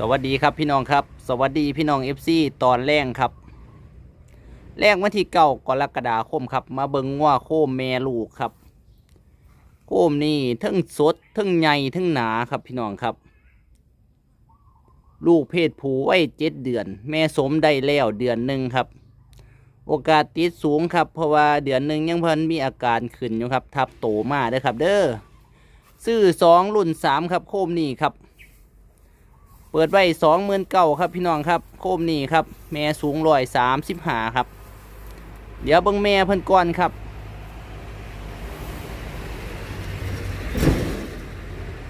สวัสดีครับพี่น้องครับ สวัสดีพี่น้องเอฟซีตอนแรกครับ แรกวันที่เก้ากรกฎาคมครับ มาเบิงว่าโคมแม่ลูกครับ โคมนี่ทั้งสดทั้งใหญ่ทั้งหนาครับพี่น้องครับ ลูกเพศผู้ไว้เจ็ดเดือน แม่สมได้แล้วเดือนหนึ่งครับ โอกาสติดสูงครับ เพราะว่าเดือนหนึ่งยังเพิ่นมีอาการขึ้นอยู่ครับ ทับโตมาเด้อครับ เด้อซื้อสองรุ่นสามครับโคมนี่ครับ เปิดไว้สองหมื่นเก้าครับพี่น้องครับโคมนี่ครับ แม่สูงร้อยสามสิบห้าครับ เดี๋ยวเบิ่งแม่เพิ่นก่อนครับ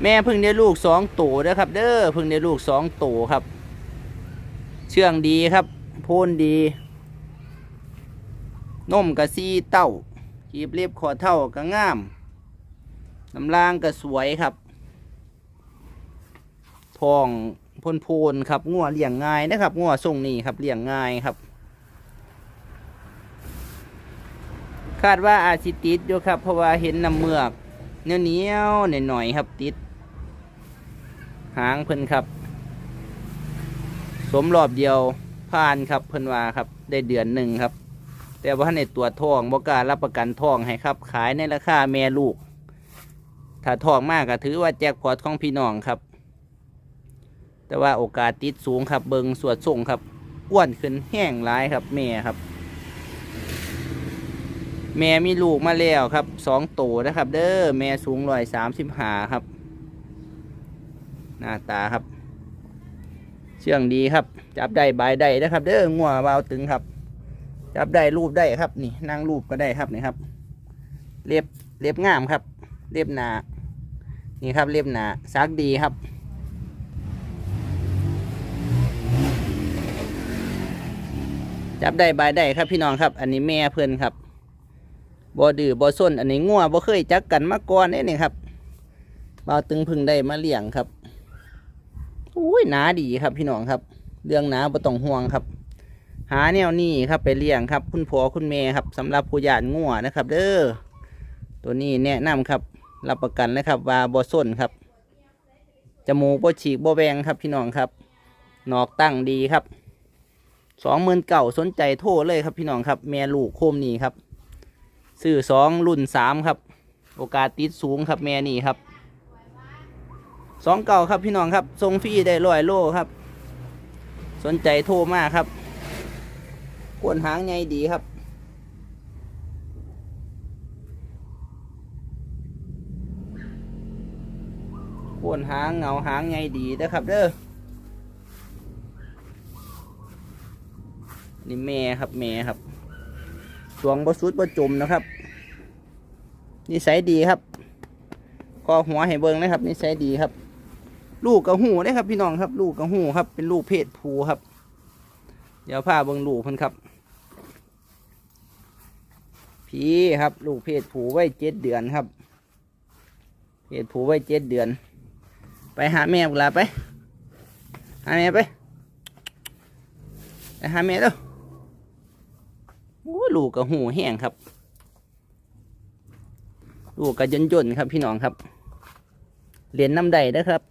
แม่เพิ่งได้ลูกสองตัวนะครับเด้อเพิ่งได้ลูกสองตัวครับ เชื่องดีครับโพนดีนมกะซีเต้ากีบเรียบขอเท่ากะงามน้ำล่างกะสวยครับ ทอง โพนครับงัวเลี้ยงง่ายนะครับงัวทรงนี้ครับเลี้ยงง่ายครับ คาดว่าอาจสิติดอยู่ครับ เพราะว่าเห็นน้ำเมือกเนี้ยเนี้ยวหน่อยๆครับติด หางเพิ่นครับ สมรอบเดียวผ่านครับเพิ่นว่าครับ ได้เดือนหนึ่งครับ แต่ว่าในตัวทองบอกล้ารับประกันทองให้ครับ ขายในราคาแม่ลูก ถ้าทองมากก็ถือว่าแจ็คพอตของพี่น้องครับ แต่ว่าโอกาสติดสูงครับเบิงสวดส่งครับอ้วนขึ้นแห้งร้ายครับ แม่ครับ แม่มีลูกมาแล้วครับสองตัวนะครับ เด้อแม่สูงร้อยสามสิบหาครับ หน้าตาครับ เชื่องดีครับ จับได้บายได้นะครับ เด้องัวเบาตึงครับ จับได้รูปได้ครับ นี่นั่งรูปก็ได้ครับนี่ครับเรียบเรียบงามครับเรียบหนานี่ครับเรียบหนาซักดีครับ จับได้บายได้ครับพี่น้องครับ อันนี้แม่เพื่อนครับบ่ดื้อบ่ส้นอันนี้งัวบ่เคยจักกันมาก่อนเด้นี่ครับบ่าวตึงพึ่งได้มาเลี้ยงครับอุ้ยหนาดีครับพี่น้องครับ เรื่องหนาบ่ต้องห่วงครับ หาแนวนี้ครับไปเลี้ยงครับ คุณพ่อคุณแม่ครับสำหรับผู้ยานงัวนะครับ เด้อตัวนี้แนะนำครับ รับประกันเลยครับว่าบ่ส้นครับจมูกบ่ฉีกบ่แวงครับพี่น้องครับ นอกตั้งดีครับ สองหมื่นเก่าสนใจโทรเลยครับพี่น้องครับ แม่ลูกโคมนี่ครับซื้อสองรุ่นสามครับ โอกาสติดสูงครับแม่นี่ครับสองเก่าครับพี่น้องครับทรงฟรีได้ร้อยโลครับ สนใจโทรมากครับกวนหางไงดีครับ กวนหางเงาหางไงดีนะครับเด้อ นี่แม่ครับแม่ครับสวงบสุดบจมนะครับนิสัยดีครับก็หัวให้เบิงนะครับนิสัยดีครับ ลูกกระหูนะครับ พี่น้องครับ ลูกกระหูครับ เป็นลูกเพศผู้ครับ เดี๋ยวพาเบิงลูกเพิ่นครับ พี่ครับ ลูกเพศผู้ไว้เจ็ดเดือนครับ เพศผู้ไว้เจ็ดเดือน ไปหาแม่บุลาไป หาแม่ไปไปหาแม่เด้อ ลูกกับหูแห้งครับ ลูกกับย่นย่นครับพี่น้องครับเหรียญน้ำใดนะครับ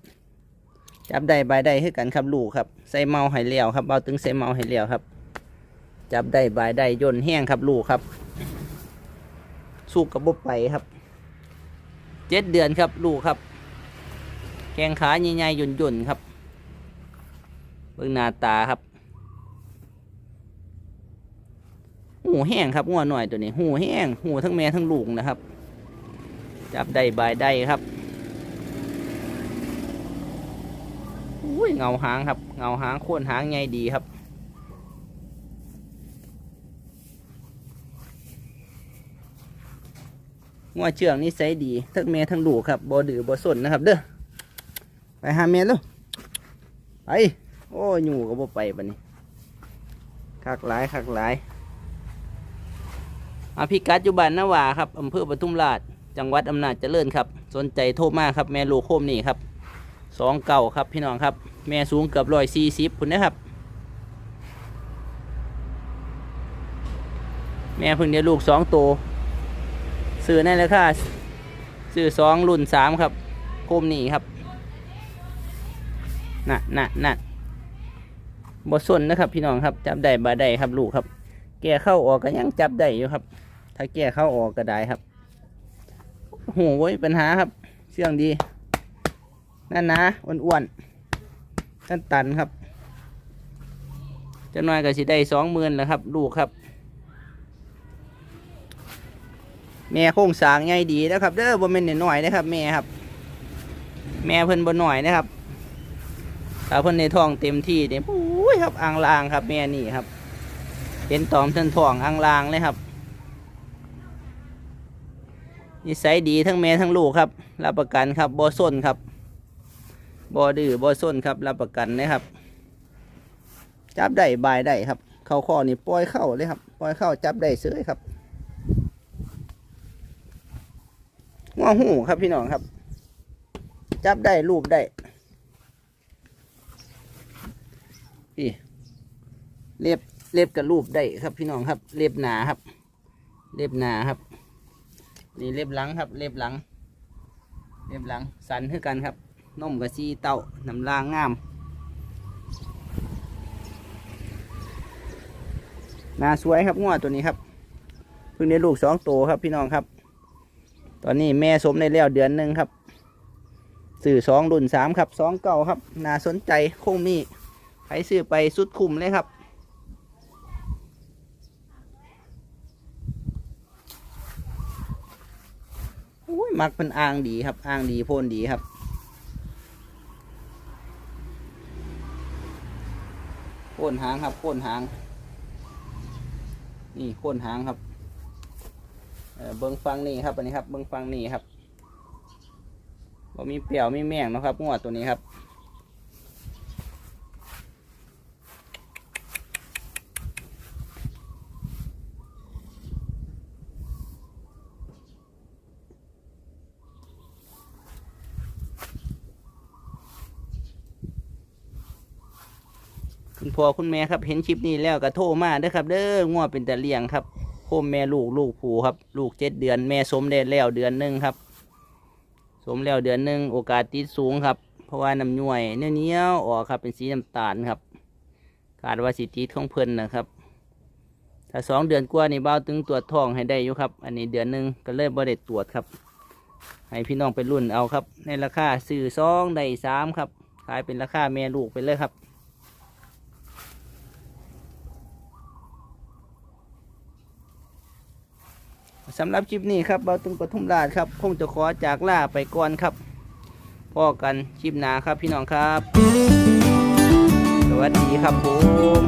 จับได้ใบได้ให้กันครับลูกครับใส่เมาให้เลี้ยวครับเอาตึงใส่เมาให้เลี้ยวครับ จับได้ใบได้ย่นแห้งครับลูกครับ สู้กับบบไปครับเจ็ดเดือนครับลูกครับแข้งขาใหญ่ๆย่นย่นๆครับ เบื้องหน้าตาครับ หูแห้งครับงัวหน่อยตัวนี้ หูแห้งหูทั้งแม่ทั้งลูกนะครับ จับได้บายได้ครับอุ้ยเงาหางครับเงาหางโค่นหางไงดีครับงัวเชื่องนี่ใสดีทั้งแม่ทั้งลูกครับบ่ดือบ่สนนะครับ เด้อไปหาแม่ลูกไปโอ้ยอยู่ก็บ่ไปปะนี้คักหลายคักหลาย อาพิกัดอยู่บ้านนาวาครับอำเภอปทุมราช จังหวัดอำนาจเจริญครับ สนใจโทรมาครับแม่ลูกโคมนี่ครับสองเก่าครับพี่น้องครับ แม่สูงเกือบร้อยสี่สิบคุณนะครับ แม่เพิ่งได้ลูกสองตัวซื้อในราคาซื้อสองรุ่นสามครับ โคมนี่ครับน่ะน่ะน่ะบ่สนนะครับ พี่น้องครับ จับได้บ่ได้ครับลูกครับ แกเข้าออกก็ยังจับได้อยู่ครับ ถ้าแก่เข้าออกก็ได้ครับโอ้โหปัญหาครับ เชื่องดี นั่นนะอ้วนๆนั่นตันครับเจะน้อยก็สิได้สองหมื่นแล้วครับ ลูกครับ แม่โค้งสางใหญ่ดีนะครับเด้อบ่แม่นน้อยนะครับ แม่ครับ แม่เพิ่นบ่น้อยนะครับถ้าเพิ่นในท้องเต็มที่เนี่ยโอ้ยครับอ่างลางครับ แม่นี่ครับ เป็นตอมเส้นท้องอ่างลางเลยครับ นิสัยดีทั้งแม่ทั้งลูกครับ รับประกันครับบ่ส้นครับบ่ดื้อบ่ส้นครับ รับประกันนะครับ จับได้บายได้ครับ เข้าข้อนี่ปล่อยเข้าเลยครับปล่อยเข้าจับได้เสือครับง้อหูครับพี่น้องครับ จับได้รูปได้พี่เล็บเล็บกับรูปได้ครับพี่น้องครับ เล็บหนาครับ เล็บหนาครับ นี่เล็บหลังครับ เล็บหลัง เล็บหลัง สันคือกันครับนมกับซีเต้าน้ำลางงามนาสวยครับง้อตัวนี้ครับเพิ่งได้ลูกสองตัวครับพี่น้องครับ ตอนนี้แม่สมในแล้วเดือนหนึ่งครับสื่อสองรุ่นสามครับสองเก่าครับน่าสนใจคงมีใครซื้อไปสุดคุ้มเลยครับ ยมักเป็นอ่างดีครับอ่างดีโพนดีครับ โค่นหางครับโค่นหาง นี่โค่นหางครับเบิ้งฟังนี่ครับอันนี้ครับเบิ้งฟังนี่ครับบ่มีเปรี้ยวมีแมงนะครับงวดตัวนี้ครับ คุณพ่อคุณแม่ครับเห็นคลิปนี้แล้วก็โทรมาเด้อครับ เด้องวเป็นแต่เลี้ยงครับโคมแม่ลูกลูกผูครับ ลูกเจ็ดเดือนแม่สมได้แล้วเดือนหนึ่งครับ สมแล้วเดือนหนึ่งโอกาสติดสูงครับ เพราะว่าน้ำย่วยเนื้อเนี้ยออกครับเป็นสีน้ำตาลครับคาดว่าสิติดของเพิ่นนะครับถ้าสองเดือนกว่านี่เบ้าตึงตรวจท้องให้ได้อยู่ครับ อันนี้เดือนหนึ่งก็เลยบ่ได้ตรวจครับ ให้พี่น้องไปรุ่นเอาครับ ในราคาซื้อสองได้สามครับขายเป็นราคาแม่ลูกไปเลยครับ สำหรับคลิปนี้ครับเบาตุงปทุมราชครับคงจะขอจากลาไปก่อนครับพ่อกันคลิปหนาครับพี่น้องครับ สวัสดีครับผม